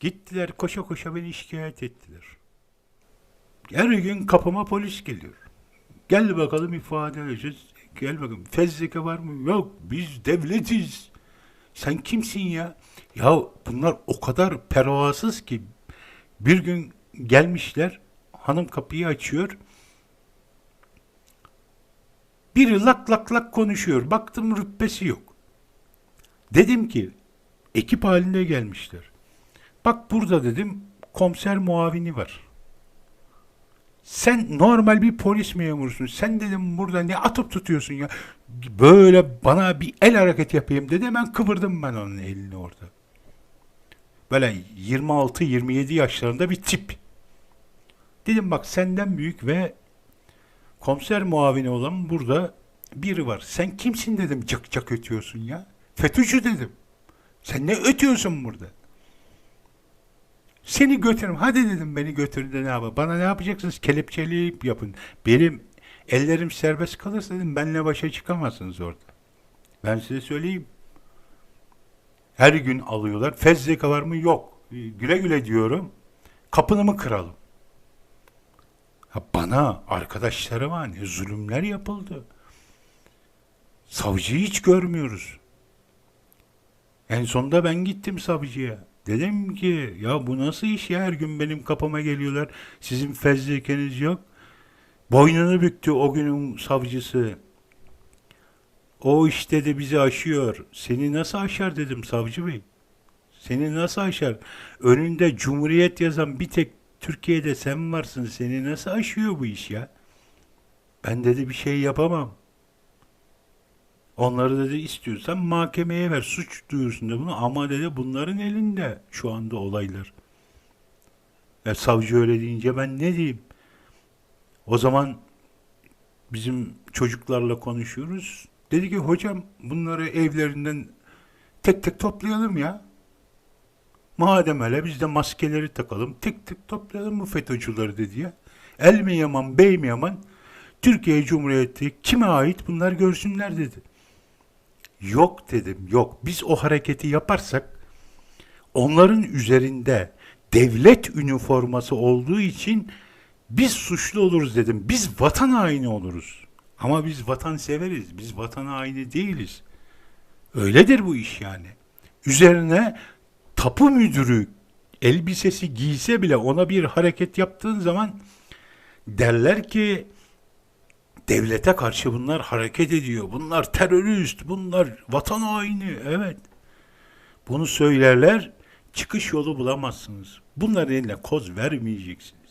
Gittiler koşa koşa beni şikayet ettiler. Her gün kapıma polis geliyor. Gel bakalım ifade vereceğiz. Gel bakalım fezleke var mı? Yok biz devletiz. Sen kimsin ya? Ya bunlar o kadar pervasız ki bir gün gelmişler hanım kapıyı açıyor. Biri lak lak lak konuşuyor. Baktım rütbesi yok. Dedim ki ekip halinde gelmişler. Bak burada dedim komiser muavini var. Sen normal bir polis memurusun. Sen dedim burada ne atıp tutuyorsun ya. Böyle bana bir el hareket yapayım dedi. Hemen kıvırdım ben onun elini orada. Böyle 26-27 yaşlarında bir tip. Dedim bak senden büyük ve komiser muavini olan burada biri var. Sen kimsin dedim cak cak ötüyorsun ya. FETÖ'cü dedim. Sen ne ötüyorsun burada? Seni götürürüm. Hadi dedim beni götürün de ne yapalım. Bana ne yapacaksınız? Kelepçeleyip yapın. Benim ellerim serbest kalırsa dedim benle başa çıkamazsınız orada. Ben size söyleyeyim. Her gün alıyorlar. Fezleke var mı? Yok. Güle güle diyorum. Kapını mı kıralım? Ha bana, arkadaşlarıma ne zulümler yapıldı. Savcıyı hiç görmüyoruz. En sonunda ben gittim savcıya. Dedim ki ya bu nasıl iş ya her gün benim kapıma geliyorlar. Sizin fezlekeniz yok. Boynunu büktü o günün savcısı. O iş dedi bizi aşıyor. Seni nasıl aşar dedim savcı bey. Seni nasıl aşar? Önünde Cumhuriyet yazan bir tek Türkiye'de sen varsın. Seni nasıl aşıyor bu iş ya? Ben dedi bir şey yapamam. Onları dedi istiyorsan mahkemeye ver. Suç duyursun da bunu. Ama dedi bunların elinde şu anda olaylar. Ya savcı öyle deyince ben ne diyeyim? O zaman bizim çocuklarla konuşuyoruz. Dedi ki hocam bunları evlerinden tek tek toplayalım ya. Madem öyle biz de maskeleri takalım. Tek tek toplayalım bu FETÖ'cüleri dedi ya. El mi yaman, bey mi yaman? Türkiye Cumhuriyeti kime ait bunlar görsünler dedi. Yok dedim yok. Biz o hareketi yaparsak onların üzerinde devlet üniforması olduğu için biz suçlu oluruz dedim. Biz vatan haini oluruz. Ama biz vatan severiz. Biz vatan haini değiliz. Öyledir bu iş yani. Üzerine tapu müdürü elbisesi giyse bile ona bir hareket yaptığın zaman derler ki devlete karşı bunlar hareket ediyor. Bunlar terörist, bunlar vatan haini. Evet. Bunu söylerler, çıkış yolu bulamazsınız. Bunların eline koz vermeyeceksiniz.